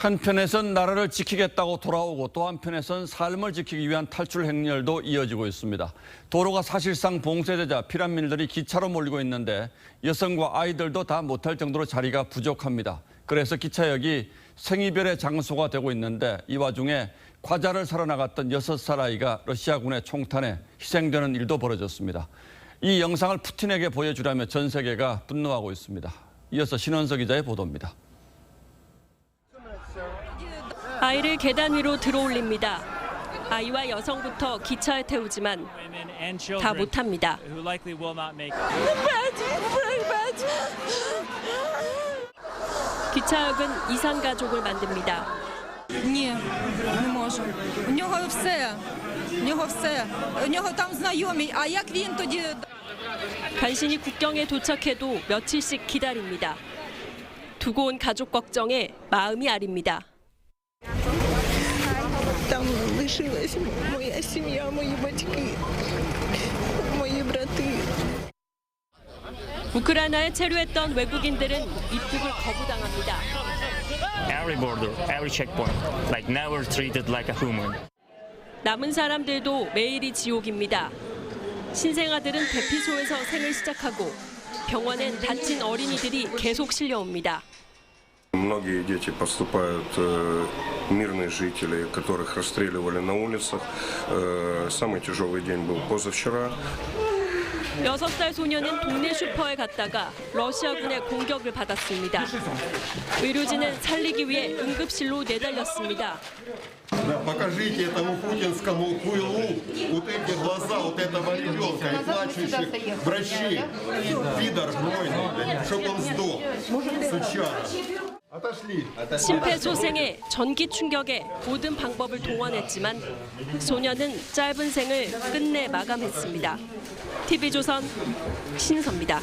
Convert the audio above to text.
한편에선 나라를 지키겠다고 돌아오고 또 한편에선 삶을 지키기 위한 탈출 행렬도 이어지고 있습니다. 도로가 사실상 봉쇄되자 피난민들이 기차로 몰리고 있는데 여성과 아이들도 다 못할 정도로 자리가 부족합니다. 그래서 기차역이 생이별의 장소가 되고 있는데 이 와중에 과자를 사러 나갔던 여섯 살 아이가 러시아군의 총탄에 희생되는 일도 벌어졌습니다. 이 영상을 푸틴에게 보여주라며 전 세계가 분노하고 있습니다. 이어서 신원석 기자의 보도입니다. 아이를 계단 위로 들어올립니다. 아이와 여성부터 기차에 태우지만 women and 다 children 못합니다. who likely will not make it. 기차역은 이산 가족을 만듭니다. Ні, не можу. У нього все. У нього все. У нього там знайомі. А як він тоді 간신히 국경에 도착해도 며칠씩 기다립니다. 두고 온 가족 걱정에 마음이 아립니다. Там лишилась моя сім'я, мої батьки, мої брати. 우크라이나에 체류했던 외국인들은 입국을 거부당합니다. every border, every checkpoint, like never treated like a human. 남은 사람들도 매일이 지옥입니다. 신생아들은 대피소에서 생을 시작하고 병원엔 다친 어린이들이 계속 실려옵니다. Многие дети поступают, э, мирные жители, которых расстреливали на улицах. Э, Самый тяжелый день был позавчера. 여섯 살 소녀는 동네 슈퍼에 갔다가 러시아군의 공격을 받았습니다. 의료진은 살리기 위해 응급실로 내달렸습니다. Да, покажите этому путинскому хуйлу вот эти глаза вот этого ребенка и плачущих врачей. Пидор гнойный, чтоб он сдох. Сучара. 심폐소생의 전기 충격에 모든 방법을 동원했지만 소녀는 짧은 생을 끝내 마감했습니다. TV조선 신선입니다.